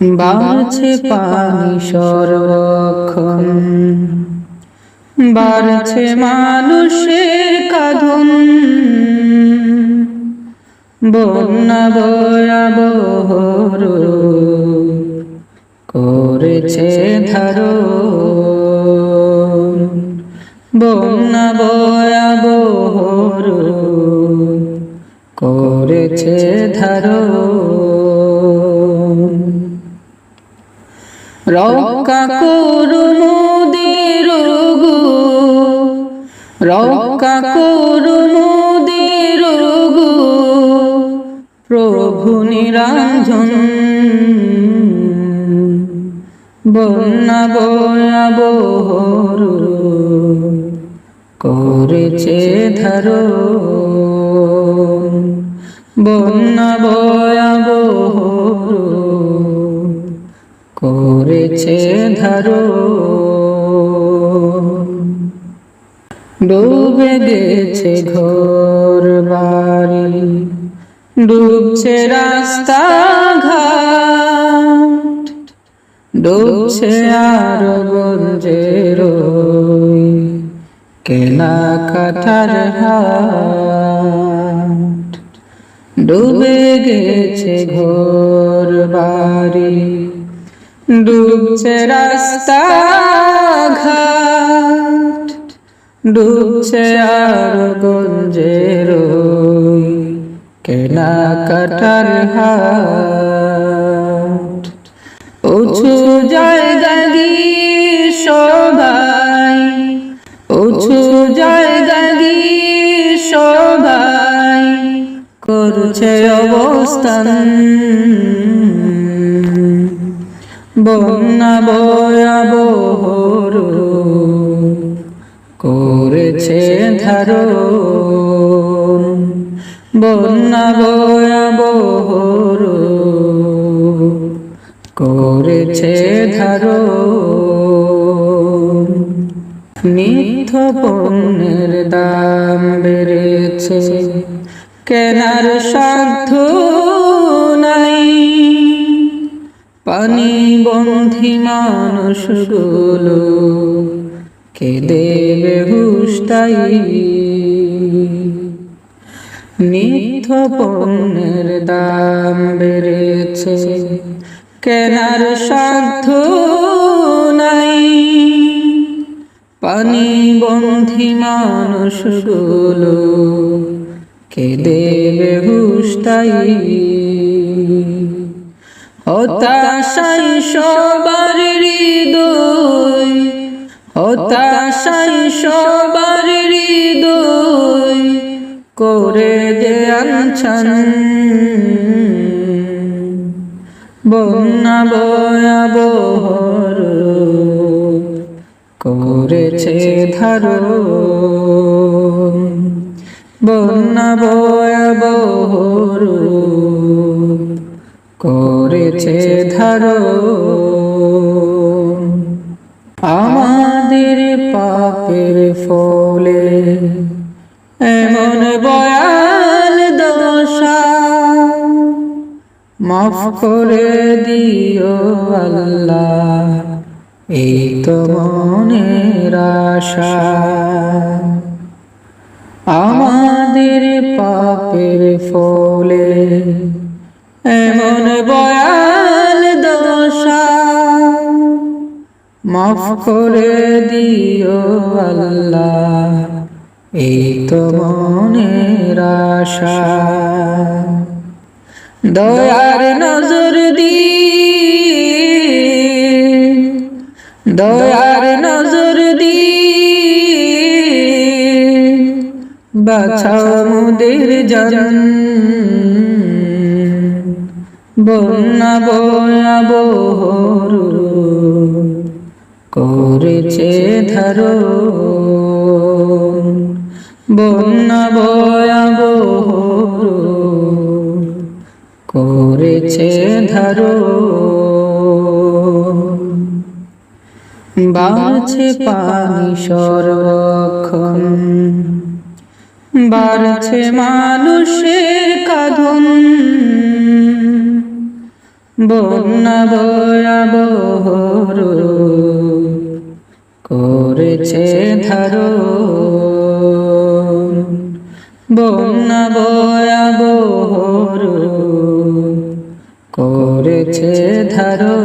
বাড়ছে পানি সর্বক্ষণ বাড়ছে মানুষের কাঁধন বন্যা বয়াবহর করেছে ধারো বন্যা বয়াবহর করেছে ধারো রক্ষা করু মোদের গো রক্ষা করু মোদের গো প্রভু নিরঞ্জন। বন্যা বয়াবহর করেছে ধরো বন্যা বয়াবহর করেছে ধরো। ডুবে গেছে ঘর বাড়ি, ডুবছে রাস্তা ঘাট, ডুবছে আর গঞ্জের কাটার হাট। ডুবে গেছে ঘর বাড়ি ডুবছে রাস্তা ঘাট, ডুবছে আর গঞ্জের কেনা কাটার হাট। উঁচু জায়গা গিয়ে সবাই, উঁচু জায়গা সবাই করছে অবস্থান। বন্যা বয়াবহর করেছে ধারো বন্যা বয়াবহর করেছে ধারো নিত্য পণ্যের দাম বেড়েছে কেনার সাধ্য পানি বন্ধি মানুষগুলো কে দেবে হুস্তাই নিত্য পণ্যের দাম বেড়েছে, কেনার সাধ্য নাই। পানি বন্ধি মানুষগুলো কে দেবে হুস্তাই হতাশাই সবার হৃদয়, হতাশাই সবার হৃদয় করে যে আনছন বন্যা বয়াবহর করেছে ধারো বন্যা বয়াবহর করেছে ধরো আমাদের পাপের ফলে এমন বয়াল দশা। মাফ করে দিও আল্লাহ, এই তো মনের আশা। আমাদের পাপের ফলে এমন বয়াল দশা? মাফ করে দিও আল্লাহ, এই তো মনের আশা। দয়ার নজর দি দয়ার নজর দি বাছাও মুদের জন বন্যা বয়াবহর করেছে ধরো। বন্যা বয়াবহর করেছে ধরো। বাছে পানি সর্বক্ষণ বাড়ছে মানুষের কাঁধন। বন্যা করেছে ধারো বন্যা ভয়াবহ করেছে ধারো